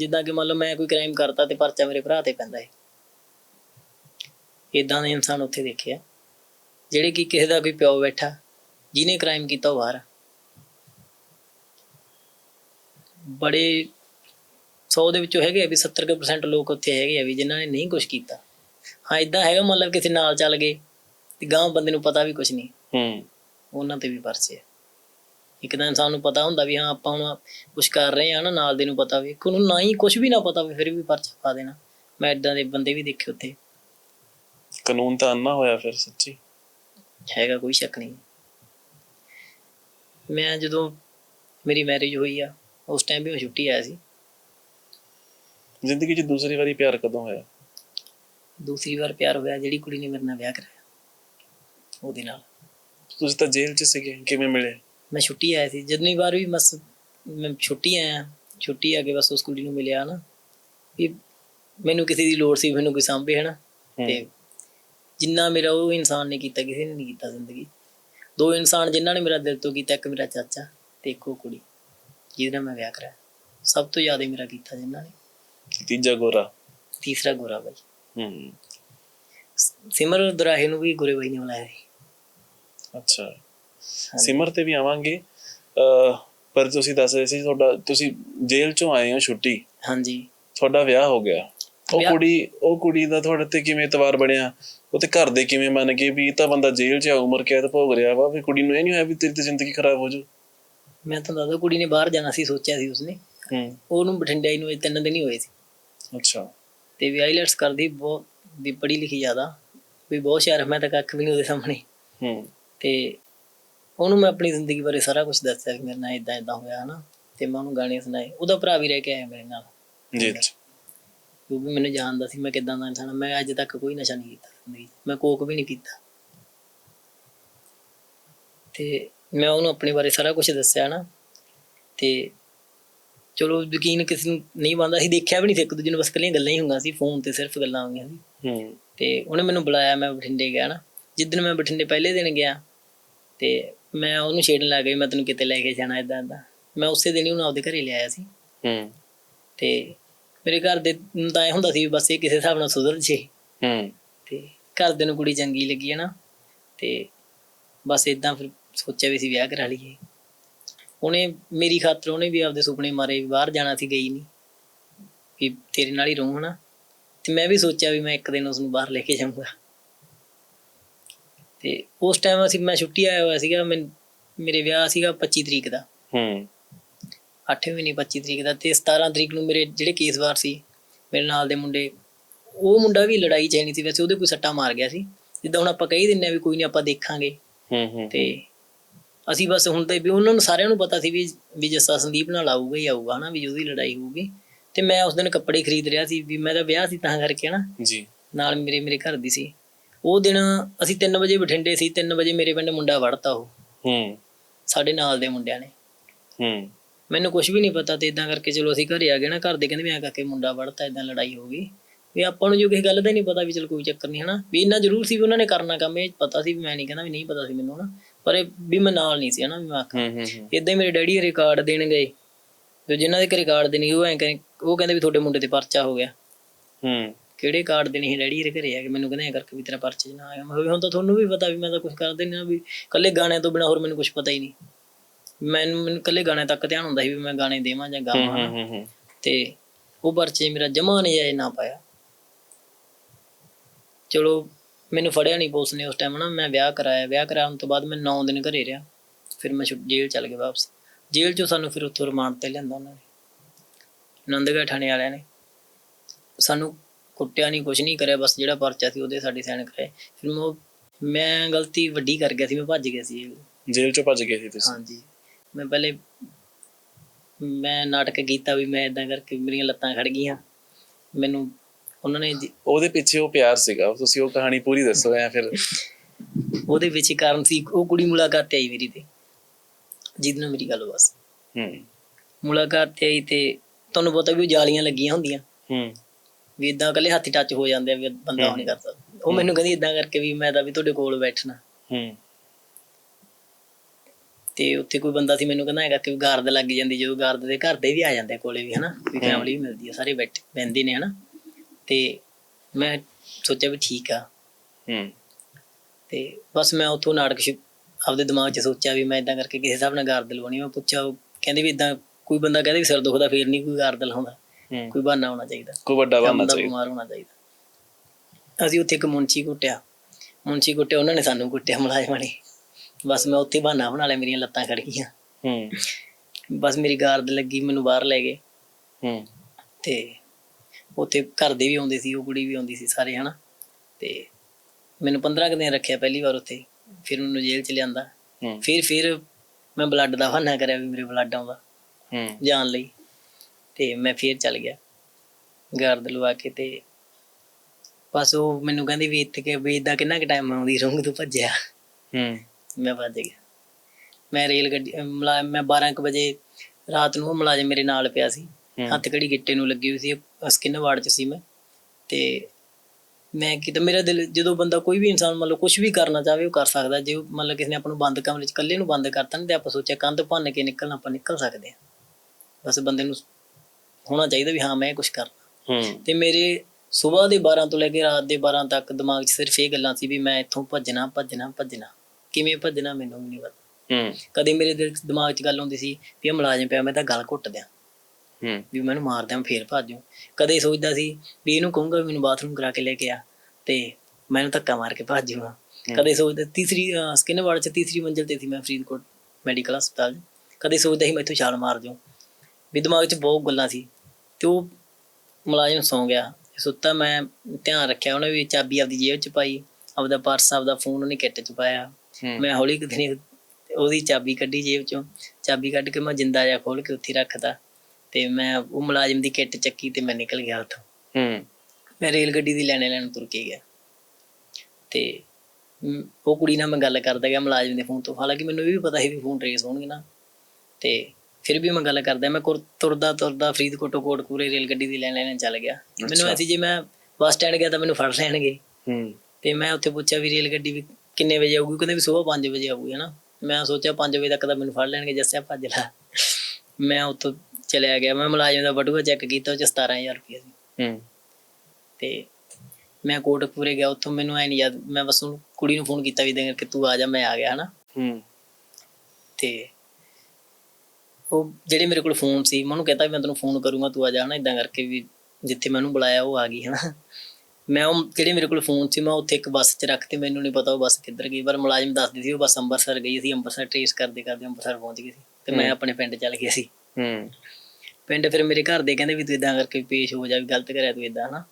ਜਿੱਦਾਂ ਕਿ ਮੰਨ ਲਓ ਮੈਂ ਕੋਈ ਕ੍ਰਾਈਮ ਕਰਤਾ ਤੇ ਪਰਚਾ ਮੇਰੇ ਭਰਾ ਤੇ ਪੈਂਦਾ ਹੈ ਇਦਾਂ ਦੇ ਇਨਸਾਨ ਉੱਥੇ ਦੇਖਿਆ। ਜਿਹੜੇ ਕਿ ਕਿਸੇ ਦਾ ਕੋਈ ਪਿਓ ਬੈਠਾ ਜਿਹਨੇ ਕ੍ਰਾਈਮ ਕੀਤਾ ਉਹ ਬਾਹਰ। ਬੜੇ 100 ਦੇ ਵਿੱਚੋਂ ਹੈਗੇ ਆ ਵੀ 70% ਲੋਕ ਉੱਥੇ ਹੈਗੇ ਆ ਵੀ ਜਿਨ੍ਹਾਂ ਨੇ ਨਹੀਂ ਕੁਝ ਕੀਤਾ। ਹਾਂ ਇਦਾਂ ਹੈਗਾ ਮਤਲਬ ਕਿਸੇ ਨਾਲ ਚੱਲ ਗਏ ਤੇ ਗਾਂ ਬੰਦੇ ਨੂੰ ਪਤਾ ਵੀ ਕੁਝ ਨਹੀਂ। ਹੂੰ। ਉਹਨਾਂ ਤੇ ਵੀ ਪਰਚੇ ਆ। ਇੱਕ ਤਾਂ ਇਨਸਾਨ ਨੂੰ ਪਤਾ ਹੁੰਦਾ ਵੀ ਹਾਂ ਆਪਾਂ ਹੁਣ ਕੁਝ ਕਰ ਰਹੇ ਆ ਨਾ ਨਾਲ ਦੇ ਨੂੰ ਪਤਾ ਵੀ ਇੱਕ ਨੂੰ ਨਾ ਹੀ ਕੁਝ ਵੀ ਨਾ ਪਤਾ ਵੀ ਫਿਰ ਵੀ ਪਰਚਾ ਪਾ ਦੇਣਾ। ਮੈਂ ਇਦਾਂ ਦੇ ਬੰਦੇ ਵੀ ਦੇਖੇ ਉੱਥੇ। ਕਾਨੂੰਨ ਤਾਂ ਅੰਨਾ ਹੋਇਆ ਫਿਰ ਸੱਚੀ। ਹੈਗਾ ਕੋਈ ਸ਼ੱਕ ਨਹੀਂ। ਮੈਂ ਜਦੋਂ ਮੇਰੀ ਮੈਰਿਜ ਹੋਈ ਆ ਉਸ ਟਾਈਮ ਵੀ ਮੈਂ ਛੁੱਟੀ ਆਇਆ ਸੀ। ਜ਼ਿੰਦਗੀ 'ਚ ਦੂਸਰੀ ਵਾਰੀ ਪਿਆਰ ਕਦੋਂ ਹੋਇਆ? ਦੂਸਰੀ ਵਾਰ ਪਿਆਰ ਹੋਇਆ ਜਿਹੜੀ ਕੁੜੀ ਨੇ ਮੇਰੇ ਨਾਲ ਵਿਆਹ ਕਰਾਇਆ ਉਹਦੇ ਨਾਲ। ਤੁਸੀਂ ਤਾਂ ਜੇਲ੍ਹ 'ਚ ਸੀਗੇ ਕਿਵੇਂ ਮਿਲੇ? ਮੈਂ ਛੁੱਟੀ ਆਇਆ ਸੀ। ਜਿੰਨੀ ਵਾਰ ਵੀ ਬਸ ਮੈਂ ਛੁੱਟੀ ਆਇਆ ਛੁੱਟੀ ਆ ਕੇ ਬਸ ਉਸ ਕੁੜੀ ਨੂੰ ਮਿਲਿਆ ਨਾ ਵੀ ਮੈਨੂੰ ਕਿਸੇ ਦੀ ਲੋੜ ਸੀ ਮੈਨੂੰ ਕੋਈ ਸਾਂਭੇ ਹਨਾ। ਤੇ ਜਿੰਨਾ ਮੇਰਾ ਉਹ ਇਨਸਾਨ ਨੇ ਕੀਤਾ ਕਿਸੇ ਨੇ ਨਹੀਂ ਕੀਤਾ ਜ਼ਿੰਦਗੀ। ਦੋ ਇਨਸਾਨ ਜਿਨ੍ਹਾਂ ਨੇ ਮੇਰਾ ਦਿਲ ਤੋਂ ਕੀਤਾ ਇੱਕ ਮੇਰਾ ਚਾਚਾ ਤੇ ਇੱਕ ਉਹ ਕੁੜੀ ਜਿਹਦੇ ਨਾਲ ਮੈਂ ਵਿਆਹ ਕਰਾਇਆ। ਸਭ ਤੋਂ ਜ਼ਿਆਦਾ ਮੇਰਾ ਕੀਤਾ ਜਿਨ੍ਹਾਂ ਨੇ। ਤੀਜਾ ਗੋਰਾ? ਤੀਸਰਾ ਗੋਰਾ ਬਾਈ। ਹੂੰ। ਸਿਮਰ ਦੁਰਾਹੇ ਨੂੰ ਵੀ ਗੋਰੇ ਬਾਈ ਨੇ ਬੁਲਾਇਆ ਸੀ। ਅੱਛਾ। ਸਿਮਰ ਤੇ ਵੀ ਆਵਾਂਗੇ। ਪਰ ਤੁਸੀਂ ਦੱਸ ਰਹੇ ਸੀ ਤੁਹਾਡਾ ਤੁਸੀਂ ਜੇਲ੍ਹ 'ਚੋਂ ਆਏ ਹੋ ਛੁੱਟੀ। ਹਾਂਜੀ। ਤੁਹਾਡਾ ਵਿਆਹ ਹੋ ਗਿਆ। ਉਹ ਕੁੜੀ ਉਹ ਕੁੜੀ ਦਾ ਤੁਹਾਡੇ ਤੇ ਕਿਵੇਂ ਇਤਬਾਰ ਬਣਿਆ? ਉਹ ਤੇ ਘਰ ਦੇ ਕਿਵੇਂ ਮੰਨ ਗਏ ਵੀ ਇਹ ਤਾਂ ਬੰਦਾ ਜੇਲ੍ਹ 'ਚ ਆ ਉਮਰ ਕੈਦ ਭੋਗ ਰਿਹਾ ਵਾ ਵੀ ਕੁੜੀ ਨੂੰ ਇਹ ਨਹੀਂ ਹੋਇਆ ਵੀ ਤੇਰੀ ਤੇ ਜ਼ਿੰਦਗੀ ਖਰਾਬ ਹੋ ਜੂ ਮੈਂ ਤੁਹਾਨੂੰ ਦੱਸਦਾ ਕੁੜੀ ਨੇ ਬਾਹਰ ਜਾਣਾ ਸੀ ਸੋਚਿਆ ਸੀ ਉਸਨੇ। ਹੂੰ। ਉਹਨੂੰ ਬਠਿੰਡੇ ਨੂੰ ਅਜੇ ਤਿੰਨ ਦਿਨ ਹੀ ਹੋਏ ਸੀ। ਅੱਛਾ। ਤੇ ਵੀ ਆਈਲੈਟਸ ਕਰਦੀ ਬਹੁਤ ਵੀ ਪੜ੍ਹੀ ਲਿਖੀ ਜ਼ਿਆਦਾ। ਵੀ ਬਹੁਤ ਸ਼ਹਿਰ ਮੈਂ ਤਾਂ ਕੱਖ ਵੀ ਨਹੀਂ ਉਹਦੇ ਸਾਹਮਣੇ। ਹੂੰ। ਤੇ ਉਹਨੂੰ ਮੈਂ ਆਪਣੀ ਜ਼ਿੰਦਗੀ ਬਾਰੇ ਸਾਰਾ ਕੁਝ ਦੱਸਿਆ ਕਿ ਮੇਰੇ ਨਾਲ ਇਦਾਂ ਇਦਾਂ ਹੋਇਆ ਹਨਾ? ਤੇ ਮੈਂ ਉਹਨੂੰ ਗਾਣੇ ਸੁਣਾਏ ਉਹਦਾ ਭਰਾ ਵੀ ਰਹਿ ਕੇ ਆਇਆ ਮੇਰੇ ਨਾਲ। 'ਚ ਉਹ ਵੀ ਮੈਨੂੰ ਜਾਣਦਾ ਸੀ ਮੈਂ ਕਿਦਾਂ ਦਾ ਇਨਸਾਨ ਹਾਂ। ਮੈਂ ਅੱਜ ਤੱਕ ਕੋਈ ਨਸ਼ਾ ਨਹੀਂ ਕੀਤਾ ਜ਼ਿੰਦਗੀ। ਮੈਂ ਕੋਕ ਵੀ ਨਹੀਂ ਪੀਤਾ। ਤੇ ਮੈਂ ਉਹਨੂੰ ਆਪਣੇ ਬਾਰੇ ਸਾਰਾ ਕੁਝ ਦੱਸਿਆ ਨਾ ਤੇ ਚਲੋ ਯਕੀਨ ਕਿਸੇ ਨੂੰ ਨਹੀਂ ਬੰਦਾ ਸੀ ਦੇਖਿਆ ਵੀ ਨਹੀਂ ਸੀ ਇੱਕ ਦੂਜੇ ਨੂੰ ਬਸ ਕੱਲੀਆਂ ਗੱਲਾਂ ਹੀ ਹੁੰਦੀਆਂ ਸੀ ਫੋਨ ਤੇ ਸਿਰਫ ਗੱਲਾਂ ਹੁੰਦੀਆਂ ਸੀ। ਹੂੰ। ਤੇ ਉਹਨੇ ਮੈਨੂੰ ਬੁਲਾਇਆ ਮੈਂ ਬਠਿੰਡੇ ਗਿਆ ਨਾ ਜਿੱਦਣ ਮੈਂ ਬਠਿੰਡੇ ਪਹਿਲੇ ਦਿਨ ਗਿਆ ਤੇ ਮੈਂ ਉਹਨੂੰ ਛੇੜਨ ਲੱਗ ਗਈ ਮੈਂ ਤੈਨੂੰ ਕਿਤੇ ਲੈ ਕੇ ਜਾਣਾ ਇਦਾਂ ਇਦਾਂ ਮੈਂ ਉਸੇ ਦਿਨ ਹੀ ਉਹਨੂੰ ਆਪਦੇ ਘਰੇ ਲਿਆਇਆ ਸੀ। ਹੂੰ। ਤੇ ਮੇਰੇ ਘਰ ਦੇ ਨੂੰ ਤਾਂ ਇਹ ਹੁੰਦਾ ਸੀ ਵੀ ਬਸ ਇਹ ਕਿਸੇ ਹਿਸਾਬ ਨਾਲ ਸੁਧਰ ਜੇ। ਹੂੰ। ਤੇ ਘਰ ਦੇ ਨੂੰ ਕੁੜੀ ਚੰਗੀ ਲੱਗੀ ਹੈ ਨਾ ਤੇ ਬਸ ਇਦਾਂ ਫਿਰ ਸੋਚਿਆ ਵੀ ਸੀ ਵਿਆਹ ਕਰਾ ਲਈਏ। ਉਹਨੇ ਮੇਰੀ ਖਾਤਰ ਉਹਨੇ ਵੀ ਆਪਦੇ ਸੁਪਨੇ ਮਾਰੇ ਵੀ ਬਾਹਰ ਜਾਣਾ ਸੀ ਗਈ ਨਹੀਂ ਵੀ ਤੇਰੇ ਨਾਲ ਹੀ ਰਹੂੰ ਹਨਾ। ਤੇ ਮੈਂ ਵੀ ਸੋਚਿਆ ਵੀ ਮੈਂ ਇੱਕ ਦਿਨ ਉਸ ਨੂੰ ਬਾਹਰ ਲੈ ਕੇ ਜਾਊਂਗਾ। ਤੇ ਉਸ ਟਾਈਮ ਅਸੀਂ ਮੈਂ ਛੁੱਟੀ ਆਇਆ ਹੋਇਆ ਸੀਗਾ ਮੈਂ ਮੇਰੇ ਵਿਆਹ ਸੀਗਾ 25 ਤਰੀਕ ਦਾ। ਹੂੰ। 8ਵੇਂ ਮਹੀਨੇ 25 ਤਰੀਕ ਦਾ ਤੇ 17 ਤਰੀਕ ਨੂੰ ਮੇਰੇ ਜਿਹੜੇ ਕੇਸ ਵਾਰ ਸੀ ਮੇਰੇ ਨਾਲ ਦੇ ਮੁੰਡੇ ਉਹ ਮੁੰਡਾ ਵੀ ਲੜਾਈ ਚੈਣੀ ਸੀ ਵੈਸੇ ਉਹਦੇ ਕੋਈ ਸੱਟਾ ਮਾਰ ਗਿਆ ਸੀ। ਜਿੱਦਾਂ ਹੁਣ ਆਪਾਂ ਕਹੀ ਦਿੰਨੇ ਆ ਵੀ ਕੋਈ ਨਹੀਂ ਆਪਾਂ ਦੇਖਾਂਗੇ। ਹੂੰ ਹੂੰ। ਤੇ ਅਸੀਂ ਬਸ ਹੁਣ ਤੇ ਵੀ ਉਹਨਾਂ ਨੂੰ ਸਾਰਿਆਂ ਨੂੰ ਪਤਾ ਸੀ ਵੀ ਵੀ ਜੱਸਾ ਸੰਦੀਪ ਨਾਲ ਆਊਗਾ ਹੀ ਆਊਗਾ ਹਨਾ ਵੀ ਉਹਦੀ ਲੜਾਈ ਹੋਊਗੀ। ਤੇ ਮੈਂ ਉਸ ਦਿਨ ਕੱਪੜੇ ਖਰੀਦ ਰਿਹਾ ਸੀ ਵੀ ਮੈਂ ਤਾਂ ਵਿਆਹ ਸੀ ਤਾਂ ਕਰਕੇ ਹਨਾ। ਜੀ। ਨਾਲ ਮੇਰੇ ਮੇਰੇ ਘਰ ਦੀ ਸੀ। ਉਹ ਦਿਨ ਅਸੀਂ 3 ਵਜੇ ਬਠਿੰਡੇ ਸੀ 3 ਵਜੇ ਮੇਰੇ ਪਿੰਡ ਮੁੰਡਾ ਵੜਤਾ ਉਹ। ਹੂੰ। ਸਾਡੇ ਨਾਲ ਦੇ ਮੁੰਡਿਆਂ ਨੇ। ਹੂੰ। ਮੈਨੂੰ ਕੁਝ ਵੀ ਨਹੀਂ ਪਤਾ ਤੇ ਇਦਾਂ ਕਰਕੇ ਚਲੋ ਅਸੀਂ ਘਰੇ ਆ ਗਏ ਨਾ ਘਰ ਦੇ ਕਹਿੰਦੇ ਵੀ ਐਂ ਕਰਕੇ ਮੁੰਡਾ ਵੜਤਾ ਇਦਾਂ ਲੜਾਈ ਹੋ ਗਈ। ਵੀ ਆਪਾਂ ਨੂੰ ਜੋ ਕਿਸੇ ਗੱਲ ਦਾ ਨਹੀਂ ਪਤਾ ਵੀ ਚਲ ਕੋਈ ਚੱਕਰ ਨਹੀਂ ਹਨਾ? ਵੀ ਇੰਨਾ ਜ਼ਰੂਰ ਸੀ ਵੀ ਉਹਨਾਂ ਨੇ ਕਰਨਾ ਕੰਮ ਇਹ ਪਤਾ ਸੀ ਵੀ ਮੈਂ ਨਹੀਂ ਕਹਿੰਦਾ ਵੀ ਨਹੀਂ ਪਤਾ ਸੀ ਮੈਨੂੰ ਹਨਾ? ਪਰ ਇਹ ਵੀ ਮੈਂ ਨਾਲ ਨਹੀਂ ਸੀ ਹਨਾ? ਵੀ ਮੈਂ ਆਖਾਂ। ਇਦਾਂ ਹੀ ਮੇਰੇ ਡੈਡੀ ਰਿਕਾਰਡ ਦੇਣ ਗਏ। ਤੇ ਜਿਨ੍ਹਾਂ ਦੇ ਰਿਕਾਰਡ ਦੇਣੀ ਉਹ ਐਂ ਉਹ ਕਹਿੰਦੇ ਵੀ ਤੁਹਾਡੇ ਮੁੰਡੇ ਤੇ ਪਰਚਾ ਹੋ ਗਿਆ। ਹੂੰ। ਕਿਹੜੇ ਕਾਰਡ ਦੇਣੀ ਸੀ ਡੈਡੀ ਦੇ ਘਰੇ ਆ ਕੇ ਮੈਨੂੰ ਕਹਿੰਦੇ ਐਂ ਕਰਕੇ ਵੀ ਤੇਰਾ ਪਰਚਾ ਨਾ ਆਇਆ। ਮੈਂ ਕਿਹਾ ਵੀ ਹੁਣ ਤਾਂ ਤੁਹਾਨੂੰ ਵੀ ਪਤਾ ਵੀ ਮੈਂ ਤਾਂ ਕੁਝ ਕਰਦਾ ਨਹੀਂ ਨਾ ਵੀ ਕੱਲੇ ਗਾਣਿਆਂ ਤੋਂ ਬਿਨਾ ਹੋਰ ਮੈਨੂੰ ਕੁਝ ਪਤਾ ਹੀ ਨਹੀਂ। ਮੈਨੂੰ ਮੈਨੂੰ ਕੱਲੇ ਗਾਣੇ ਤੱਕ ਧਿਆਨ ਹੁੰਦਾ ਸੀ ਵੀ ਮੈਂ ਗਾਣੇ ਦੇਵਾਂ ਜਾਂ ਗਾਵਾਂ। ਹੂੰ ਹੂੰ ਤੇ ਉਹ ਪਰਚੇ ਮੇਰਾ ਜਮਾ ਨਹੀਂ ਆਏ ਨਾ ਪਾਇਆ। ਚਲੋ ਮੈਨੂੰ ਫੜਿਆ ਨਹੀਂ ਪੁਲਿਸ ਨੇ ਉਸ ਟਾਈਮ ਨਾ ਮੈਂ ਵਿਆਹ ਕਰਾਇਆ। ਵਿਆਹ ਕਰਾਉਣ ਤੋਂ ਬਾਅਦ ਮੈਂ 9 ਦਿਨ ਘਰੇ ਰਿਹਾ। ਫਿਰ ਮੈਂ ਛੁੱਟ ਜੇਲ੍ਹ ਚਲ ਗਿਆ ਵਾਪਸ। ਜੇਲ੍ਹ ਚੋਂ ਸਾਨੂੰ ਫਿਰ ਉੱਥੋਂ ਰਿਮਾਂਡ ਤੇ ਲਿਆਂਦਾ ਉਹਨਾਂ ਨੇ। ਨੰਦਗੜ੍ਹ ਥਾਣੇ ਵਾਲਿਆਂ ਨੇ। ਸਾਨੂੰ ਕੁੱਟਿਆ ਨਹੀਂ ਕੁਝ ਨਹੀਂ ਕਰਿਆ ਬਸ ਜਿਹੜਾ ਪਰਚਾ ਸੀ ਉਹਦੇ ਸਾਡੇ ਸਾਈਨ ਕਰਾਏ। ਫਿਰ ਮੈਂ ਉਹ- ਮੈਂ ਗਲਤੀ ਵੱਡੀ ਕਰ ਗਿਆ ਸੀ ਮੈਂ ਭੱਜ ਗਿਆ ਸੀ ਜੇਲ੍ਹ 'ਚੋਂ ਭੱਜ ਗਏ ਸੀ ਤੁਸੀਂ? ਹਾਂਜੀ। ਮੈਂ ਪਹਿਲੇ ਮੈਂ ਨਾਟਕ ਕੀਤਾ ਵੀ ਮੈਂ ਇਦਾਂ ਕਰਕੇ ਮੇਰੀਆਂ ਲੱਤਾਂ ਖੜ ਗਈਆਂ। ਮੈਨੂੰ ਉਹਨਾਂ ਨੇ ਜੀ- ਉਹਦੇ ਪਿੱਛੇ ਉਹ ਪਿਆਰ ਸੀਗਾ। ਤੁਸੀਂ ਉਹ ਕਹਾਣੀ ਪੂਰੀ ਦੱਸੋ ਐ ਫਿਰ ਉਹਦੇ ਵਿੱਚ ਕਾਰਨ ਸੀ ਉਹ ਕੁੜੀ ਮੁਲਾਕਾਤ ਤੇ ਆਈ ਮੇਰੀ ਤੇ। ਜਿਹਦੇ ਨਾਲ ਮੇਰੀ ਗੱਲ ਬਸ ਹੂੰ। ਮੁਲਾਕਾਤ ਤੇ ਆਈ ਤੇ ਤੁਹਾਨੂੰ ਪਤਾ ਵੀ ਉਹ ਜਾਲੀਆਂ ਲੱਗੀਆਂ ਹੁੰਦੀਆਂ। ਹੂੰ। ਵੀ ਇਦਾਂ ਕੱਲੇ ਹੱਥੀ ਟੱਚ ਹੋ ਜਾਂਦੇ ਆ ਵੀ ਬੰਦਾ ਉਹ ਨਹੀਂ ਕਰ ਸਕਦਾ। ਉਹ ਮੈਨੂੰ ਕਹਿੰਦੀ ਇਦਾਂ ਕਰਕੇ ਵੀ ਮੈਂ ਤਾਂ ਵੀ ਤੁਹਾਡੇ ਕੋਲ ਬੈਠਣਾ। ਹੂੰ। ਤੇ ਉੱਥੇ ਕੋਈ ਬੰਦਾ ਸੀ ਮੈਨੂੰ ਕਹਿੰਦਾ ਹੈਗਾ ਕਿ ਗਾਰਦ ਲੱਗ ਜਾਂਦੀ ਜਦੋਂ ਗਾਰਦ ਦੇ ਘਰ ਦੇ ਵੀ ਆ ਜਾਂਦੇ ਕੋਲੇ ਵੀ ਹਨਾ? ਵੀ ਫੈਮਿਲੀ ਵੀ ਮਿਲਦੀ ਆ ਸਾਰੇ ਬੈਠੇ ਬਹਿੰਦੇ ਨੇ ਹਨਾ? ਤੇ ਮੈਂ ਸੋਚਿਆ ਵੀ ਠੀਕ ਆ। ਹੂੰ। ਤੇ ਬਸ ਮੈਂ ਉੱਥੋਂ ਨਾਟਕ ਆਪਦੇ ਦਿਮਾਗ 'ਚ ਸੋਚਿਆ ਵੀ ਮੈਂ ਇਦਾਂ ਕਰਕੇ ਕਿਸੇ ਹਿਸਾਬ ਨਾਲ ਗਾਰਦ ਲਵਾਉਣੀ ਮੈਂ ਪੁੱਛਿਆ ਉਹ ਕਹਿੰਦੇ ਵੀ ਇਦਾਂ ਕੋਈ ਬੰਦਾ ਕਹਿੰਦੇ ਵੀ ਸਿਰ ਦੁਖਦਾ ਫੇਰ ਨਹੀਂ ਕੋਈ ਗਾਰਦ ਲਾਉਂਦਾ। ਕੋਈ ਬਹਾਨਾ ਹੋਣਾ ਚਾਹੀਦਾ। ਕੋਈ ਵੱਡਾ ਬੰਦਾ ਚਾਹੀਦਾ। ਬਿਮਾਰ ਹੋਣਾ ਚਾਹੀਦਾ। ਅਸੀਂ ਉੱਥੇ ਇੱਕ ਮੁੰਚੀ ਕੁੱਟਿਆ। ਮੁੰਚੀ ਕੁੱਟਿਆ ਉਹਨਾਂ ਨੇ ਸਾਨੂੰ ਕੁੱਟਿਆ ਮੁਲਾਜ਼ਮਾਂ ਨੇ। ਬਸ ਮੈਂ ਉੱਥੇ ਬਹਾਨਾ ਬਣਾ ਲਿਆ ਮੇਰੀਆਂ ਲੱਤਾਂ ਖੜ ਗਈਆਂ। ਹੂੰ। ਬਸ ਮੇਰੀ ਗਾਰਦ ਲੱਗੀ ਮੈਨੂੰ ਬਾਹਰ ਲੈ ਗਏ। ਹੂੰ। ਤੇ ਉੱਥੇ ਘਰ ਦੇ ਵੀ ਆਉਂਦੇ ਸੀ ਉਹ ਕੁੜੀ ਵੀ ਆਉਂਦੀ ਸੀ ਸਾਰੇ ਹਨਾ। ਤੇ ਮੈਨੂੰ 15 ਕੁ ਦਿਨ ਰੱਖਿਆ ਪਹਿਲੀ ਵਾਰ ਉੱਥੇ। ਫਿਰ ਮੈਨੂੰ ਜੇਲ੍ਹ ਚ ਲਿਆਂਦਾ। ਫਿਰ ਫਿਰ ਮੈਂ ਬਲੱਡ ਦਾ ਬਹਾਨਾ ਕਰਿਆ ਵੀ ਮੇਰੇ ਬਲੱਡ ਆਉਂਦਾ। ਹੂੰ। ਜਾਣ ਲਈ। ਤੇ ਮੈਂ ਫੇਰ ਚੱਲ ਗਿਆ। ਗਾਰਦ ਲਵਾ ਕੇ ਤੇ ਬਸ ਉਹ ਮੈਨੂੰ ਕਹਿੰਦੀ ਵੀ ਇੱਥੇ ਕਿ ਵੀ ਇਦਾਂ ਕਿੰਨਾ ਕੁ ਟਾਈਮ ਆਉਂਦੀ ਰਹੂੰਗੀ ਤੂੰ ਭੱਜਿਆ। ਹੂੰ। ਮੈਂ ਭੱਜ ਗਿਆ। ਮੈਂ ਰੇਲ ਗੱਡੀ ਮੈਂ 12 ਕੁ ਵਜੇ ਰਾਤ ਨੂੰ ਉਹ ਮੁਲਾਜ਼ਮ ਮੇਰੇ ਨਾਲ ਪਿਆ ਸੀ। ਹੱਥ ਘੜੀ ਗਿੱਟੇ ਨੂੰ ਲੱਗੀ ਹੋਈ ਸੀ ਸਕਿਨ ਵਾਰਡ ਚ ਸੀ ਮੈਂ। ਤੇ ਮੈਂ ਕਿਤੇ ਮੇਰਾ ਦਿਲ ਜਦੋਂ ਬੰਦਾ ਕੋਈ ਵੀ ਇਨਸਾਨ ਮੰਨ ਲਓ ਕੁਝ ਵੀ ਕਰਨਾ ਚਾਹਵੇ ਉਹ ਕਰ ਸਕਦਾ। ਜੇ ਮੰਨ ਲਓ ਕਿਸੇ ਨੇ ਆਪਾਂ ਨੂੰ ਬੰਦ ਕਮਰੇ ਚ ਇਕੱਲੇ ਨੂੰ ਬੰਦ ਕਰਤਾ ਨਾ ਤੇ ਆਪਾਂ ਸੋਚਿਆ ਕੰਧ ਭੰਨ ਕੇ ਨਿਕਲਣਾ ਆਪਾਂ ਨਿਕਲ ਸਕਦੇ ਹਾਂ। ਬਸ ਬੰਦੇ ਨੂੰ ਹੋਣਾ ਚਾਹੀਦਾ ਵੀ ਹਾਂ ਮੈਂ ਕੁਝ ਕਰਨਾ। ਹੂੰ। ਤੇ ਮੇਰੇ ਸਵੇਰ ਦੇ 12 ਤੋਂ ਲੈ ਕੇ ਰਾਤ ਦੇ 12 ਤੱਕ ਦਿਮਾਗ 'ਚ ਸਿਰਫ ਇਹ ਗੱਲਾਂ ਸੀ ਵੀ ਮੈਂ ਇੱਥੋਂ ਭੱਜਣਾ ਭੱਜਣਾ ਭੱਜਣਾ। ਕਿਵੇਂ ਭੱਜਣਾ ਮੈਨੂੰ ਵੀ ਨਹੀਂ ਪਤਾ। ਹੂੰ। ਕਦੇ ਮੇਰੇ ਦਿਲ 'ਚ ਦਿਮਾਗ 'ਚ ਗੱਲ ਆਉਂਦੀ ਸੀ ਵੀ ਇਹ ਮੁਲਾਜ਼ਮ ਪਿਆ ਮੈਂ ਤਾਂ ਗਲ ਘੁੱਟ ਦਿਆਂ। ਹੂੰ। ਵੀ ਮੈਨੂੰ ਮਾਰ ਦਿਆਂ ਫੇਰ ਭੱਜ। ਕਦੇ ਸੋਚਦਾ ਸੀ ਵੀ ਇਹਨੂੰ ਕਹੂੰਗਾ ਮੈਨੂੰ ਬਾਥਰੂਮ ਕਰਾ ਕੇ ਲੈ ਕੇ ਆ ਤੇ ਮੈਨੂੰ ਧੱਕਾ ਮਾਰ ਕੇ ਭੱਜ ਜਾਊਂਗਾ ਕਦੇ ਸੋਚਦਾ ਤੀਸਰੀ ਸਕਿਨ ਵਾਰਡ 'ਚ ਤੀਸਰੀ ਮੰਜ਼ਿਲ ਤੇ ਸੀ ਮੈਂ ਫਰੀਦਕੋਟ ਮੈਡੀਕਲ ਹਸਪਤਾਲ। ਕਦੇ ਸੋਚਦਾ ਸੀ ਮੈਂ ਇੱਥੋਂ ਛਾਲ ਮਾਰ ਜਾਊਂ। ਵੀ ਦਿਮਾਗ 'ਚ ਬਹੁਤ ਗੱਲਾਂ ਸੀ ਤੇ ਉਹ ਮੁਲਾਜ਼ਮ ਸੌਂ ਗਿਆ। ਸੁੱਤਾ ਮੈਂ ਧਿਆਨ ਰੱਖਿਆ ਉਹਨੇ ਵੀ ਚਾਬੀ ਆਪਦੀ ਜੇਬ 'ਚ ਪਾਈ ਆਪਦਾ ਪਰਸ ਆਪਦਾ ਫੋਨ ਉਹਨੇ ਕਿੱਟ 'ਚ ਪਾਇਆ। ਮੈਂ ਹੌਲੀ ਕਿਤੇ ਨਹੀਂ ਉਹਦੀ ਚਾਬੀ ਕੱਢੀ ਜੇਬ 'ਚੋਂ ਚਾਬੀ ਕੱਢ ਕੇ ਮੈਂ ਜਿੰਦਾ ਜਿਹਾ ਖੋਲ ਕੇ ਉੱਥੇ ਹੀ ਰੱਖਤਾ ਤੇ ਮੈਂ ਉਹ ਮੁਲਾਜ਼ਮ ਦੀ ਕਿੱਟ ਚੱਕੀ ਤੇ ਮੈਂ ਨਿਕਲ ਗਿਆ ਉੱਥੋਂ। ਹੂੰ। ਮੈਂ ਰੇਲ ਗੱਡੀ ਦੀ ਲੈਣੇ ਲੈਣ ਤੁਰ ਕੇ ਗਿਆ। ਤੇ ਉਹ ਕੁੜੀ ਨਾਲ ਮੈਂ ਗੱਲ ਕਰਦਾ ਗਿਆ ਮੁਲਾਜ਼ਮ ਦੇ ਫੋਨ ਤੋਂ ਹਾਲਾਂਕਿ ਮੈਨੂੰ ਇਹ ਵੀ ਪਤਾ ਸੀ ਵੀ ਫੋਨ ਟਰੇਸ ਹੋਣਗੇ ਨਾ। ਤੇ ਫਿਰ ਵੀ ਮੈਂ ਗੱਲ ਕਰਦਾ ਮੈਂ ਕੁਰ- ਤੁਰਦਾ ਤੁਰਦਾ ਫਰੀਦਕੋਟੋਂ ਕੋਟਕਪੂਰੇ ਰੇਲ ਗੱਡੀ ਦੀ ਲੈਣ ਲੈਣ ਚੱਲ ਗਿਆ। ਮੈਨੂੰ। ਐਸੀ ਜੇ ਮੈਂ ਬੱਸ ਸਟੈਂਡ ਗਿਆ ਤਾਂ ਮੈਨੂੰ ਫੜ ਲੈਣਗੇ। ਹੂੰ। ਤੇ ਮੈਂ ਉੱਥੇ ਪੁੱਛਿਆ ਵੀ ਰੇਲ ਗੱਡੀ ਵੀ ਕਿੰਨੇ ਵਜੇ ਆਊਗੀ? ਕਹਿੰਦੇ ਵੀ ਸਵੇਰ 5 ਵਜੇ ਆਊਗੀ ਹਨਾ। ਮੈਂ ਸੋਚਿਆ 5 ਵਜੇ ਤੱਕ ਤਾਂ ਮੈਨੂੰ ਫੜ ਲੈਣਗੇ ਜੱਸਿਆ ਭੱਜ ਲੈ। ਮੈਂ ਉੱਥੋਂ ਚਲਿਆ ਗਿਆ। ਮੈਂ ਮੁਲਾਜ਼ਮ ਦਾ ਬਟੂਆ ਚੈੱਕ ਕੀਤਾ ਉਹ ਚ 17000 ਰੁਪਏ ਸੀ। ਹੂੰ। ਤੇ ਮੈਂ ਕੋਟਕਪੂਰੇ ਗਿਆ ਉੱਥੋਂ ਮੈਨੂੰ ਐ ਨਹੀਂ ਯਾਦ ਮੈਂ ਬਸ ਉਹਨੂੰ ਕੁੜੀ ਨੂੰ ਫੋਨ ਕੀਤਾ ਵੀ ਦੇ ਕਿ ਤੂੰ ਆ ਜਾ ਮੈਂ ਆ ਗਿਆ ਹਨਾ। ਹੂੰ। ਤੇ ਉਹ ਜਿਹੜੇ ਮੇਰੇ ਕੋਲ ਫੋਨ ਸੀ ਮੈਂ ਉਹਨੂੰ ਕਹਤਾ ਵੀ ਮੈਂ ਤੈਨੂੰ ਫੋਨ ਕਰੂੰਗਾ ਤੂੰ ਆ ਜਾ ਹਨਾ ਇਦਾਂ ਕਰਕੇ ਵੀ ਜਿੱਥੇ ਮੈਨੂੰ ਬੁਲਾਇਆ ਉਹ ਆ ਗਈ ਹਨਾ। ਮੈਂ ਉਹ ਜਿਹੜੇ ਮੇਰੇ ਕੋਲ ਫੋਨ ਸੀ ਮੈਂ ਉੱਥੇ ਇੱਕ ਬੱਸ 'ਚ ਰੱਖ ਤੇ ਮੈਨੂੰ ਨਹੀਂ ਪਤਾ ਉਹ ਬੱਸ ਕਿੱਧਰ ਗਈ ਪਰ ਮੁਲਾਜ਼ਮ ਦੱਸਦੀ ਸੀ ਉਹ ਬੱਸ ਅੰਮ੍ਰਿਤਸਰ ਗਈ ਸੀ ਅੰਮ੍ਰਿਤਸਰ ਟ੍ਰੇਸ ਕਰਦੇ ਕਰਦੇ ਅੰਮ੍ਰਿਤਸਰ ਪਹੁੰਚ ਗਈ ਸੀ ਤੇ ਮੈਂ। ਆਪਣੇ ਪਿੰਡ ਚੱਲ ਗਿਆ ਸੀ। ਹੂੰ। ਪਿੰਡ ਫਿਰ ਮੇਰੇ ਘਰ ਦੇ ਕਹਿੰਦੇ ਵੀ ਤੂੰ ਇਦਾਂ ਕਰਕੇ ਪੇਸ਼ ਹੋ ਜਾ ਵੀ ਗਲਤ ਕਰਿਆ ਤੂੰ ਇਦਾਂ ਹਨਾ।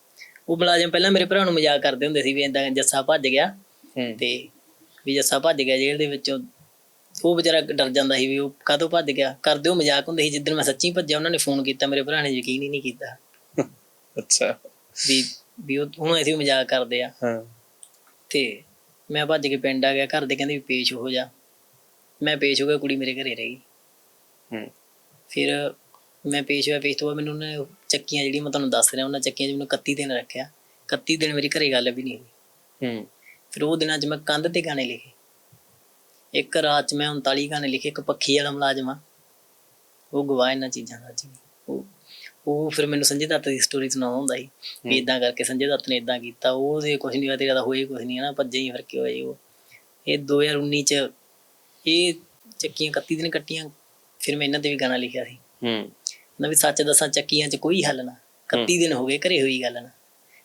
ਉਹ ਮੁਲਾਜ਼ਮ ਪਹਿਲਾਂ ਮੇਰੇ ਭਰਾ ਨੂੰ ਮਜ਼ਾਕ ਕਰਦੇ ਹੁੰਦੇ ਸੀ ਵੀ ਇਦਾਂ ਜੱਸਾ ਭੱਜ ਗਿਆ ਤੇ ਵੀ ਜੱਸਾ ਭੱਜ ਗਿਆ ਜੇਲ੍ਹ ਦੇ ਵਿੱਚੋਂ ਉਹ ਵਿਚਾਰਾ ਡਰ ਜਾਂਦਾ ਸੀ ਵੀ ਉਹ ਕਾਹਤੋਂ ਭੱਜ ਗਿਆ। ਕਰਦੇ ਉਹ ਮਜ਼ਾਕ ਹੁੰਦੇ ਸੀ ਜਿੱਦਣ ਮੈਂ ਸੱਚੀ ਭੱਜਿਆ ਉਹਨਾਂ ਨੇ ਫੋਨ ਕੀਤਾ ਮੇਰੇ ਭਰਾ ਨੇ ਯਕੀਨ ਹੀ ਨਹੀਂ ਕੀਤਾ। ਅੱਛਾ। ਵੀ ਵੀ ਉਹ ਹੁਣ ਵੀ ਮਜ਼ਾਕ ਕਰਦੇ ਆ। ਹਾਂ। ਤੇ ਮੈਂ ਭੱਜ ਕੇ ਪਿੰਡ ਆ ਗਿਆ ਘਰ ਦੇ ਕਹਿੰਦੇ ਵੀ ਪੇਸ਼ ਹੋ ਜਾ। ਮੈਂ ਪੇਸ਼ ਹੋ ਗਿਆ ਕੁੜੀ ਮੇਰੇ ਘਰੇ ਰਹੀ। ਹੂੰ। ਫਿਰ ਮੈਂ ਪੇਸ਼ ਹੋਇਆ ਪੇਸ਼ ਤੋਂ ਬਾਅਦ ਮੈਨੂੰ ਉਹਨੇ ਉਹ ਚੱਕੀਆਂ ਜਿਹੜੀਆਂ ਮੈਂ ਤੁਹਾਨੂੰ ਦੱਸ ਰਿਹਾ ਉਹਨਾਂ ਚੱਕੀਆਂ 'ਚ ਮੈਨੂੰ 31 ਦਿਨ ਰੱਖਿਆ। 31 ਦਿਨ ਮੇਰੀ ਘਰੇ ਗੱਲ ਵੀ ਨਹੀਂ ਹੋਈ। ਹੂੰ। ਫਿਰ ਉਹ ਦਿਨਾਂ 'ਚ ਮੈਂ ਕੰਧ ਤੇ ਗਾਣੇ ਲਿਖੇ। ਇੱਕ ਰਾਤ 'ਚ ਮੈਂ 39 ਗਾਣੇ ਲਿਖੇ ਇੱਕ ਪੱਖੀ ਵਾਲਾ ਮੁਲਾਜ਼ਮ ਆ। ਉਹ ਗਵਾਹ ਇਹਨਾਂ ਚੀਜ਼ਾਂ ਦਾ ਜੀ। ਉਹ ਉਹ ਫਿਰ ਮੈਨੂੰ ਸੰਜੇ ਦੱਤ ਦੀ ਸਟੋਰੀ ਸੁਣਾਉਂਦਾ ਹੁੰਦਾ ਸੀ ਵੀ ਇਦਾਂ ਕਰਕੇ ਸੰਜੇ ਦੱਤ ਨੇ ਇਦਾਂ ਕੀਤਾ। ਉਹਦੇ ਕੁਝ ਨਹੀਂ ਹੋਇਆ ਤੇਰਾ ਤਾਂ ਹੋਏ ਕੁਝ ਨਹੀਂ ਹੈ ਨਾ ਭੱਜੇ ਹੀ ਫਿਰ ਕੀ ਹੋਇਆ ਉਹ। ਇਹ 2019 'ਚ ਇਹ ਚੱਕੀਆਂ 31 ਦਿਨ ਕੱਟੀਆਂ ਫਿਰ ਮੈਂ ਇਹਨਾਂ ਤੇ ਵੀ ਗਾਣਾ ਲਿਖਿਆ ਸੀ। ਹੂੰ। ਨਾ ਵੀ ਸੱਚ ਦੱਸਾਂ ਚੱਕੀਆਂ 'ਚ ਕੋਈ ਹੱਲ ਨਾ। 31 ਦਿਨ ਹੋ ਗਏ ਘਰੇ ਹੋਈ ਗੱਲ ਨਾ।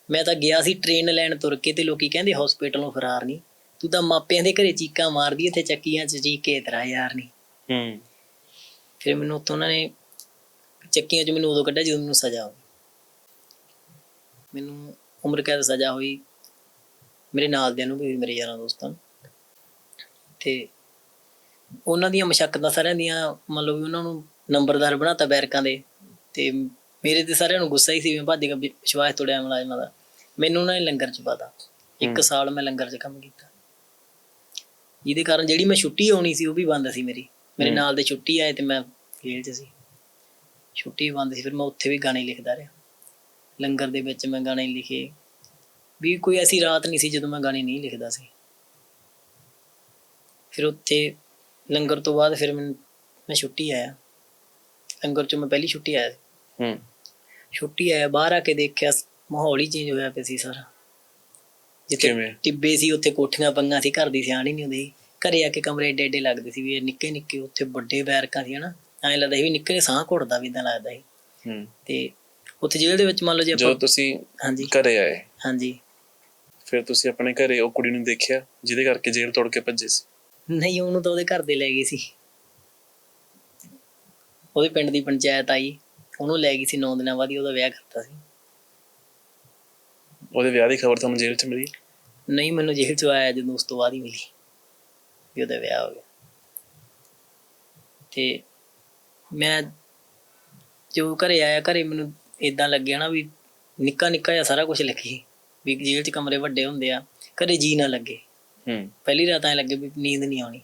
ਮੈਂ ਤਾਂ ਗਿਆ ਸੀ ਟ੍ਰੇਨ ਲੈਣ ਤੁਰ ਕੇ ਤੇ ਲੋਕੀ ਕਹਿੰਦੇ ਹਸਪੀਟਲੋਂ ਫਰਾਰ ਨਹੀਂ ਤੂੰ ਤਾਂ ਮਾਪਿਆਂ ਦੇ ਘਰੇ ਚੀਕਾਂ ਮਾਰਦੀ ਇੱਥੇ ਚੱਕੀਆਂ 'ਚ ਚੀਕੇ ਤੇਰਾ ਯਾਰ ਨਹੀਂ ਹੂੰ। ਫਿਰ ਮੈਨੂੰ ਉੱਥੋਂ ਉਹਨਾਂ ਨੇ ਚੱਕੀਆਂ 'ਚ ਮੈਨੂੰ ਉਦੋਂ ਕੱਢਿਆ ਜਦੋਂ ਮੈਨੂੰ ਸਜ਼ਾ ਹੋਈ। ਮੈਨੂੰ ਉਮਰ ਕੈਦ ਸਜ਼ਾ ਹੋਈ ਮੇਰੇ ਨਾਲ ਦਿਆਂ ਨੂੰ ਵੀ ਮੇਰੇ ਯਾਰਾਂ ਦੋਸਤਾਂ ਨੂੰ। ਤੇ ਉਹਨਾਂ ਦੀਆਂ ਮਸ਼ੱਕਤਾਂ ਸਾਰਿਆਂ ਦੀਆਂ ਮੰਨ ਲਓ ਵੀ ਉਹਨਾਂ ਨੂੰ ਨੰਬਰਦਾਰ ਬਣਾਤਾ ਬੈਰਕਾਂ ਦੇ ਤੇ ਮੇਰੇ ਤੇ ਸਾਰਿਆਂ ਨੂੰ ਗੁੱਸਾ ਹੀ ਸੀ ਮੈਂ ਭੱਜ ਕੇ ਵਿ- ਵਿਸ਼ਵਾਸ ਤੋੜਿਆ ਮੁਲਾਜ਼ਮਾਂ ਦਾ। ਮੈਨੂੰ ਉਹਨਾਂ ਨੇ ਲੰਗਰ ਚ ਪਾਤਾ। ਇੱਕ। ਸਾਲ ਮੈਂ ਲੰਗਰ ਚ ਕੰਮ ਕੀਤਾ। ਜਿਹਦੇ ਕਾਰਨ ਜਿਹੜੀ ਮੈਂ ਛੁੱਟੀ ਆਉਣੀ ਸੀ ਉਹ ਵੀ ਬੰਦ ਸੀ ਮੇਰੀ। ਮੇਰੇ। ਨਾਲ ਦੇ ਛੁੱਟੀ ਆਏ ਤੇ ਮੈਂ ਜੇਲ੍ਹ 'ਚ ਸੀ। ਛੁੱਟੀ ਬੰਦ ਸੀ ਫਿਰ ਮੈਂ ਉੱਥੇ ਵੀ ਗਾਣੇ ਲਿਖਦਾ ਰਿਹਾ। ਲੰਗਰ ਦੇ ਵਿੱਚ ਮੈਂ ਗਾਣੇ ਲਿਖੇ। ਵੀ ਕੋਈ ਐਸੀ ਰਾਤ ਨਹੀਂ ਸੀ ਜਦੋਂ ਮੈਂ ਗਾਣੇ ਨਹੀਂ ਲਿਖਦਾ ਸੀ। ਫਿਰ ਉੱਥੇ ਲੰਗਰ ਤੋਂ ਬਾਅਦ ਫਿਰ ਮੈਂ ਮੈਂ ਛੁੱਟੀ ਆਇਆ। ਲੰਗਰ ਚੋਂ ਮੈਂ ਪਹਿਲੀ ਛੁੱਟੀ ਆਇਆ ਸੀ। ਹੂੰ। ਛੁੱਟੀ ਆਇਆ ਬਾਹਰ ਆ ਕੇ ਦੇਖਿਆ ਮਾਹੌਲ ਹੀ ਚੇਂਜ ਹੋਇਆ ਪਿਆ ਸੀ ਸਾਰਾ। ਜਿੱਥੇ ਕਿਵੇਂ? ਟਿੱਬੇ ਸੀ ਉੱਥੇ ਕੋਠੀਆਂ ਪੰਗਾਂ ਸੀ ਘਰ ਦੀ ਸਿਆਣ ਹੀ ਨਹੀਂ ਹੁੰਦੀ ਘਰੇ ਆ ਕੇ ਕਮਰੇ ਏਡੇ ਏਡੇ ਲੱਗਦੇ ਸੀ ਵੀ ਇਹ ਨਿੱਕੇ ਨਿੱਕੇ ਉੱਥੇ ਵੱਡੇ ਬੈਰਕਾਂ ਸੀ ਹਨਾ। ਐਂ ਲੱਗਦਾ ਸੀ ਵੀ ਨਿੱਕੇ ਸਾਹ ਘੁੱਟਦਾ ਵੀ ਇਦਾਂ ਲੱਗਦਾ ਸੀ। ਹੂੰ। ਤੇ ਉੱਥੇ ਜੇਲ੍ਹ ਦੇ ਵਿੱਚ ਮੰਨ ਲਓ ਜੇ ਜਦੋਂ ਆਪਾਂ ਤੁਸੀਂ ਹਾਂਜੀ। ਘਰੇ ਆਏ? ਹਾਂਜੀ। ਫਿਰ ਤੁਸੀਂ ਆਪਣੇ ਘਰੇ ਉਹ ਕੁੜੀ ਨੂੰ ਦੇਖਿਆ ਜਿਹਦੇ ਕਰਕੇ ਜੇਲ੍ਹ ਤੋੜ ਕੇ ਭੱਜੇ ਸੀ? ਨਹੀਂ ਉਹਨੂੰ ਤਾਂ ਉਹਦੇ ਘਰ ਦੇ ਲੈ ਗਏ ਸੀ। ਉਹਦੇ ਪਿੰਡ ਦੀ ਪੰਚਾਇਤ ਆਈ ਉਹਨੂੰ ਲੈ ਗਈ ਸੀ 9 ਦਿਨਾਂ ਬਾਅਦ ਹੀ ਉਹਦਾ ਵਿਆਹ ਕਰਤਾ ਸੀ। ਉਹਦੇ ਵਿਆਹ ਦੀ ਖਬਰ ਤੁਹਾਨੂੰ ਜੇਲ੍ਹ 'ਚ ਮਿਲੀ? ਨਹੀਂ ਮੈਨੂੰ ਜੇਲ੍ਹ ਚ ਆਇਆ ਜਦੋਂ ਉਸ ਤੋਂ ਬਾਅਦ ਹੀ ਮਿਲੀ ਵੀ ਉਹਦਾ ਵਿਆਹ ਹੋ ਗਿਆ। ਤੇ ਮੈਂ ਜੋ ਘਰੇ ਆਇਆ ਘਰੇ ਮੈਨੂੰ ਇਦਾਂ ਲੱਗਿਆ ਨਾ ਵੀ ਨਿੱਕਾ ਨਿੱਕਾ ਜਿਹਾ ਸਾਰਾ ਕੁਝ ਲਿਖੀ ਵੀ ਜੇਲ੍ਹ ਚ ਕਮਰੇ ਵੱਡੇ ਹੁੰਦੇ ਆ ਘਰੇ ਜੀ ਨਾ ਲੱਗੇ। ਹੂੰ। ਪਹਿਲੀ ਰਾਤ ਐ ਲੱਗੇ ਵੀ ਨੀਂਦ ਨਹੀਂ ਆਉਣੀ।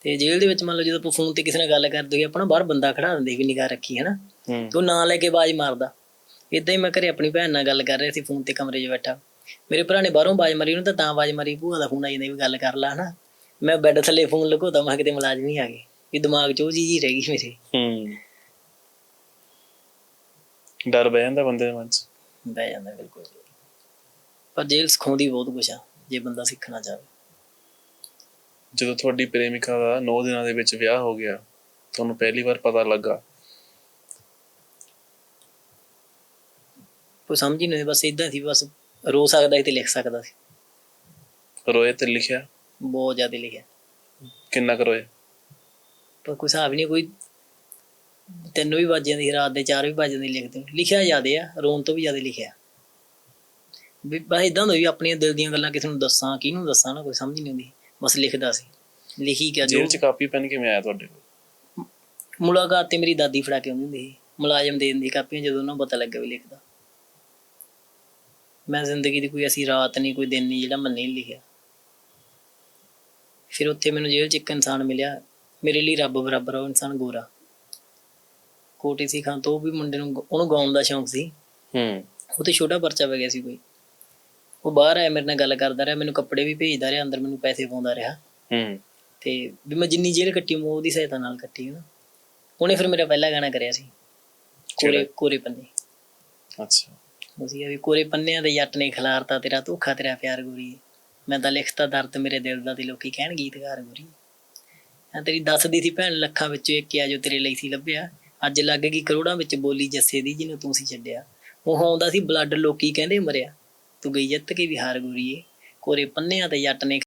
ਤੇ ਜੇਲ੍ਹ ਦੇ ਵਿੱਚ ਮੰਨ ਲਓ ਜਦੋਂ ਆਪਾਂ ਫੋਨ ਤੇ ਕਿਸੇ ਨਾਲ ਗੱਲ ਕਰਦੇ ਹੋਈਏ ਆਪਣਾ ਬਾਹਰ ਬੰਦਾ ਖੜਾ ਦਿੰਦੇ ਵੀ ਨਿਗਾਹ ਰੱਖੀ ਹੈ। ਨਾ ਤੇ ਨਾਂ ਲੈ ਕੇ ਆਵਾਜ਼ ਮਾਰਦਾ। ਇਦਾਂ ਹੀ ਮੈਂ ਘਰੇ ਆਪਣੀ ਭੈਣ ਨਾਲ ਗੱਲ ਕਰ ਰਿਹਾ ਸੀ ਫੋਨ ਤੇ ਕਮਰੇ 'ਚ ਬੈਠਾ। ਮੇਰੇ ਭਰਾ ਨੇ ਬਾਹਰੋਂ ਆਵਾਜ਼ ਮਾਰੀ ਉਹਨੂੰ ਤਾਂ ਤਾਂ ਆਵਾਜ਼ ਮਾਰੀ ਭੂਆ ਦਾ ਫੋਨ ਆ ਜਾਂਦਾ ਵੀ ਗੱਲ ਕਰ ਲਾ ਹਨਾ। ਮੈਂ ਬੈੱਡ ਥੱਲੇ ਫੋਨ ਲਗਾਉਂਦਾ ਮੈਂ ਕਿਤੇ ਮੁਲਾਜ਼ਮ ਆ ਗਏ। ਵੀ ਦਿਮਾਗ 'ਚ ਉਹ ਚੀਜ਼ ਹੀ ਰਹਿ ਗਈ ਮੇਰੇ। ਹੂੰ। ਡਰ ਬਹਿ ਜਾਂਦਾ ਬੰਦੇ ਦੇ ਮਨ 'ਚ। ਬਹਿ ਜਾਂਦਾ ਬਿਲਕੁਲ। ਪਰ ਜੇਲ੍ਹ ਸਿਖਾਉਂਦੀ ਬਹੁਤ ਕੁਛ ਆ ਜੇ ਬੰਦਾ ਸਿੱਖਣਾ ਚਾਹੇ ਜਦੋਂ ਤੁਹਾਡੀ ਪ੍ਰੇਮਿਕਾ ਦਾ 9 ਦਿਨਾਂ ਦੇ ਵਿੱਚ ਵਿਆਹ ਹੋ ਗਿਆ ਤੁਹਾਨੂੰ ਪਹਿਲੀ ਵਾਰ ਪਤਾ ਲੱਗਾ ਕੋਈ ਸਮਝ ਹੀ ਨਹੀਂ ਆਈ, ਬਸ ਇਦਾਂ ਸੀ ਬਸ ਰੋ ਸਕਦਾ ਸੀ ਤੇ ਲਿਖ ਸਕਦਾ ਸੀ। ਰੋਏ ਤੇ ਲਿਖਿਆ? ਬਹੁਤ ਜ਼ਿਆਦਾ ਲਿਖਿਆ। ਕਿੰਨਾ ਕੁ ਰੋਏ? ਪਰ ਕੋਈ ਹਿਸਾਬ ਹੀ ਨਹੀਂ ਕੋਈ ਤਿੰਨ ਵੀ ਵੱਜ ਜਾਂਦੀ ਸੀ ਰਾਤ ਦੇ 4 ਵੀ ਵੱਜ ਜਾਂਦੇ ਲਿਖਦੇ ਨੂੰ। ਲਿਖਿਆ ਜ਼ਿਆਦੇ ਆ ਰੋਣ ਤੋਂ ਵੀ ਜ਼ਿਆਦਾ ਲਿਖਿਆ। ਵੀ ਬਸ ਇਦਾਂ ਹੁੰਦਾ ਵੀ ਆਪਣੀਆਂ ਦਿਲ ਦੀਆਂ ਗੱਲਾਂ ਕਿਸੇ ਨੂੰ ਦੱਸਾਂ ਕਿਹਨੂੰ ਦੱਸਾਂ ਨਾ ਕੋਈ ਸਮਝ ਨਹੀਂ ਆਉਂਦੀ। ਬਸ ਲਿਖਦਾ ਸੀ। ਲਿਖੀ ਗਿਆ ਜੋ ਜੇਲ੍ਹ 'ਚ ਕਾਪੀ ਪੈਨ ਕਿਵੇਂ ਆਇਆ ਤੁਹਾਡੇ ਕੋਲ? ਮੁਲਾਕਾਤ ਤੇ ਮੇਰੀ ਦਾਦੀ ਫੜਾ ਕੇ ਆਉਂਦੀ ਹੁੰਦੀ ਸੀ। ਮੁਲਾਜ਼ਮ ਦੇ ਦਿੰਦੀ ਕਾਪੀਆਂ ਜਦੋਂ ਉਹਨਾਂ ਨੂੰ ਪਤਾ ਲੱਗਾ ਵੀ ਲਿਖਦਾ। ਮੈਂ ਜ਼ਿੰਦਗੀ ਦੀ ਕੋਈ ਐਸੀ ਰਾਤ ਨਹੀਂ ਕੋਈ ਦਿਨ ਨਹੀਂ ਜਿਹੜਾ ਮੈਂ ਨਹੀਂ ਲਿਖਿਆ। ਫਿਰ ਉੱਥੇ ਮੈਨੂੰ ਜੇਲ੍ਹ 'ਚ ਇੱਕ ਇਨਸਾਨ ਮਿਲਿਆ ਮੇਰੇ ਲਈ ਰੱਬ ਬਰਾਬਰ ਉਹ ਇਨਸਾਨ ਗੋਰਾ। ਕੋਟੀ ਸੀ ਖਾਂ ਤੋਂ ਵੀ ਮੁੰਡੇ ਨੂੰ ਉਹਨੂੰ ਗਾਉਣ ਦਾ ਸ਼ੌਂਕ ਸੀ। ਹੂੰ। ਉਹ ਤੇ ਛੋਟਾ ਪਰਚਾ ਪੈ ਗਿਆ ਸੀ ਕੋਈ। ਉਹ ਬਾਹਰ ਆਇਆ ਮੇਰੇ ਨਾਲ ਗੱਲ ਕਰਦਾ ਰਿਹਾ ਮੈਨੂੰ ਕੱਪੜੇ ਵੀ ਭੇਜਦਾ ਰਿਹਾ ਅੰਦਰ ਮੈਨੂੰ ਪੈਸੇ ਪਾਉਂਦਾ ਰਿਹਾ। ਹੂੰ। ਤੇ ਵੀ ਮੈਂ ਜਿੰਨੀ ਜੇਲ੍ਹ ਕੱਟੀ ਮੈਂ ਉਹਦੀ ਸਹਾਇਤਾ ਨਾਲ ਕੱਟੀ ਨਾ ਉਹਨੇ ਫਿਰ ਮੇਰਾ ਪਹਿਲਾ ਗਾਣਾ ਕਰਿਆ ਸੀ। ਕੋਰੇ? ਕੋਰੇ ਪੰਨੇ। ਅੱਛਾ। ਉਹ ਸੀਗਾ ਵੀ ਕੋਰੇ ਪੰਨਿਆਂ ਦੇ ਜੱਟ ਨੇ ਖਿਲਾਰਤਾ ਤੇਰਾ, ਧੋਖਾ ਤੇਰਾ ਪਿਆਰ ਗੋਰੀ। ਮੈਂ ਤਾਂ ਲਿਖਤਾ ਦਰਦ ਮੇਰੇ ਦਿਲ ਦਾ ਤੇ ਲੋਕੀ ਕਹਿਣ ਗੀਤਕਾਰ ਗੋਰੀ। ਆ ਤੇਰੀ ਦੱਸਦੀ ਸੀ ਭੈਣ, ਲੱਖਾਂ ਵਿੱਚੋਂ ਇੱਕ ਆ ਜੋ ਤੇਰੇ ਲਈ ਸੀ ਲੱਭਿਆ। ਅੱਜ ਲੱਗ ਗਈ ਕਰੋੜਾਂ ਵਿੱਚ ਬੋਲੀ ਜੱਸੇ ਦੀ, ਜਿਹਨੂੰ ਤੂੰ ਸੀ ਛੱਡਿਆ। ਉਹ ਆਉਂਦਾ ਸੀ ਬਲੱਡ ਲੋਕੀ ਕਹਿੰਦੇ ਮਰਿਆ। ਤੂੰ ਗਈ ਜਿੱਤ ਕੇ ਵੀ ਹਾਰ ਗੋਰੀਏ। ਕੋਰੇ ਪੰਨਿਆਂ ਤੇ ਜੱਟ ਨੇ